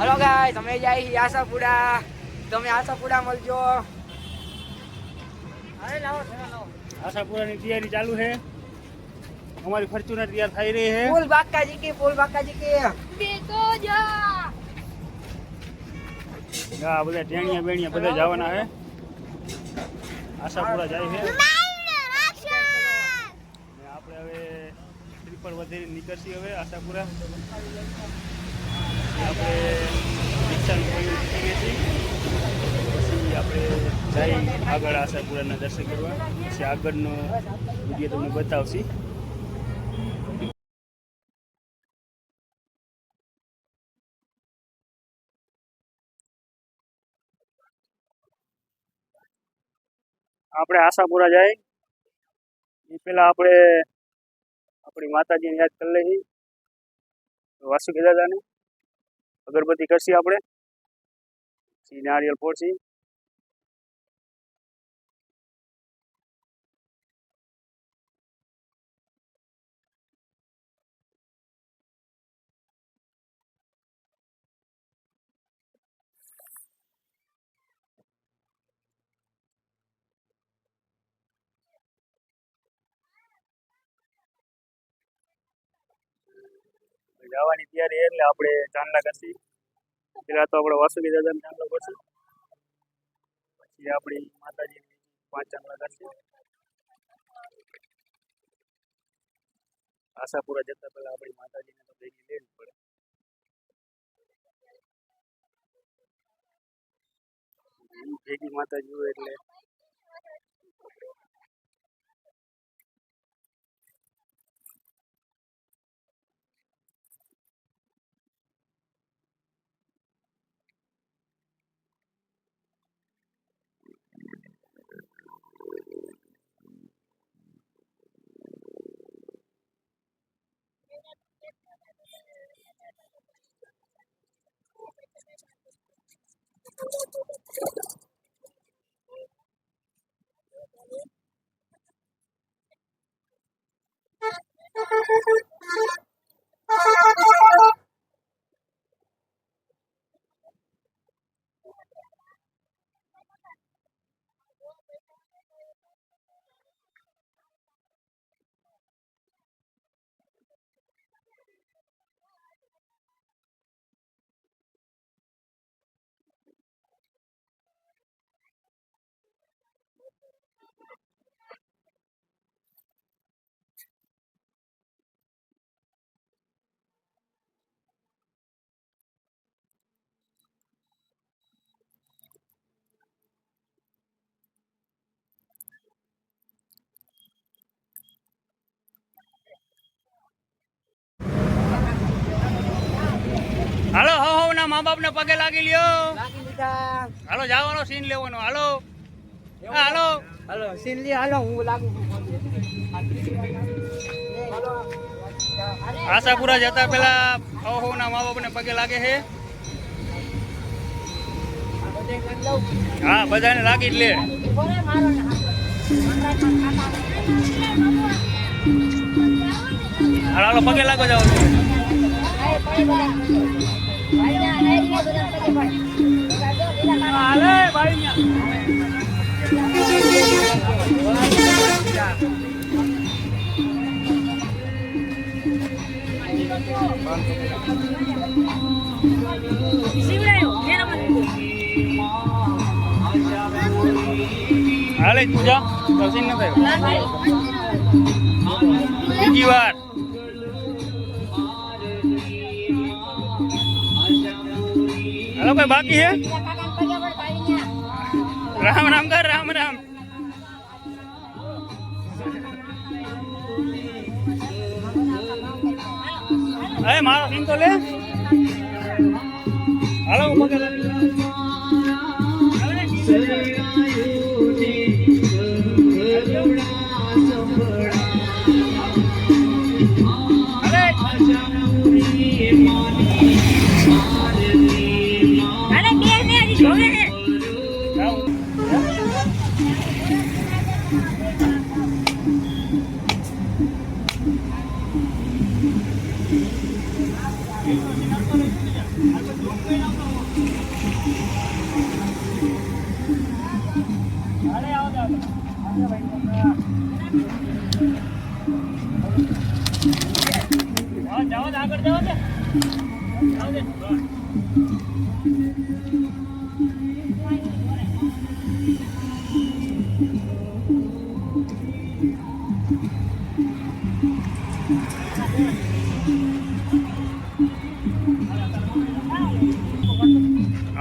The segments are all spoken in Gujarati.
હલો ગાય તમે જાય આશાપુડા તમે આશાપુડા મળજો. આશાપુરા ની તૈયારી ચાલુ છે. અમારી ફોર્ચ્યુનર તૈયાર થઈ રહી છે. ફૂલ બાકાજી કે ફૂલ બાકાજી કે. બેતો જા. હા બધા ટેણિયા બેણિયા બધા જવાના છે. આશાપુરા જાય છે. આપણે હવે ટ્રીપલ વધીને નીકળશી હવે આશાપુરા. આપણે રિક્ષાનું પ્રયોગ કરીએ છીએ પછી આપણે જઈ આગળ આશાપુરાના દર્શન કરવા પછી આગળનો વિડીયો તમને બતાવશી આપણે આશાપુરા જાય એ પહેલા આપણે આપણી માતાજીને યાદ કરી લઈએ વાસુકી દાદાને અગરબત્તી કરશી આપણે. પછી નારિયેળ ફોડશી જવાની તૈયારી એટલે આપણે ચાંદલા કરશી પેલા તો આપણે વાસુકી દાદાને ચાંદલો કરશું પછી આપણી માતાજી પાંચ ચાંદલા કરશું. આશાપુરા જતા પહેલા આપણી માતાજીને તો ભેગી લેવી પડે. ભેગી માતાજી હોય એટલે હો બાપ ને મા બાપને પગે લાગી લ્યો હાલો જવાનો સીન લેવાનો. હાલો. હાલો. હાલો સીન સિનલી હાલો હું લાગુ આશાપુરા જતા પેલા ઓહો ના મા બાપને પગે લાગે છે હા બધાને લાગી જ લે. હાલો પગે લાગો જાઓ હાલે ભાઈ હાલે તું જા દર્શન ન થયો બીજી વાર હાલો કોઈ બાકી હે રામ રામ કર રામ રામ અરે મારો સિંગ તો લે હાલો પગે લાગી. અરે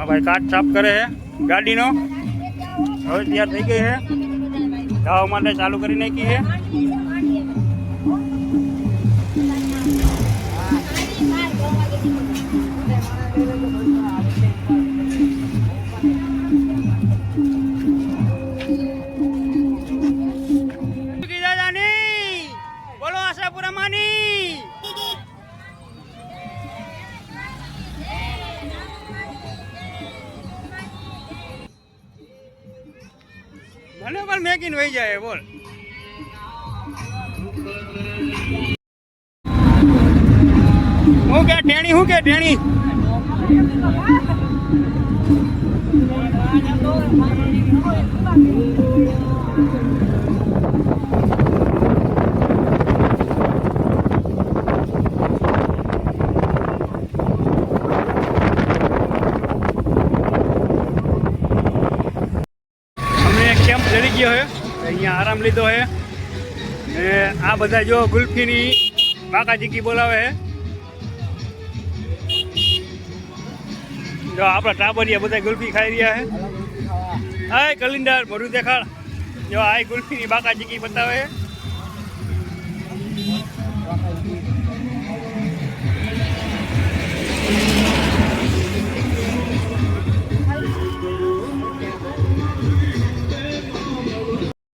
ભાઈ કાચ સાફ કરે છે ગાડીનો હવે તૈયાર થઈ ગઈ છે જવા માટે ચાલુ કરી નાખી છે. મને પણ મેકીને વહી જાય બોલ. હું કે ટેણી હું કે ટેણી? અમને ગયો છે અહીંયા આરામ લીધો હે. ને આ બધા જો ગુલ્ફીની બાકાજીકી બોલાવે હે. જો આપણા ટાબરિયા બધા ગુલ્ફી ખાઈ રહ્યા હે. હાય કલિંડર ભરું દેખાડ. જો આ ગુલ્ફીની બાકાજીકી બતાવે હે.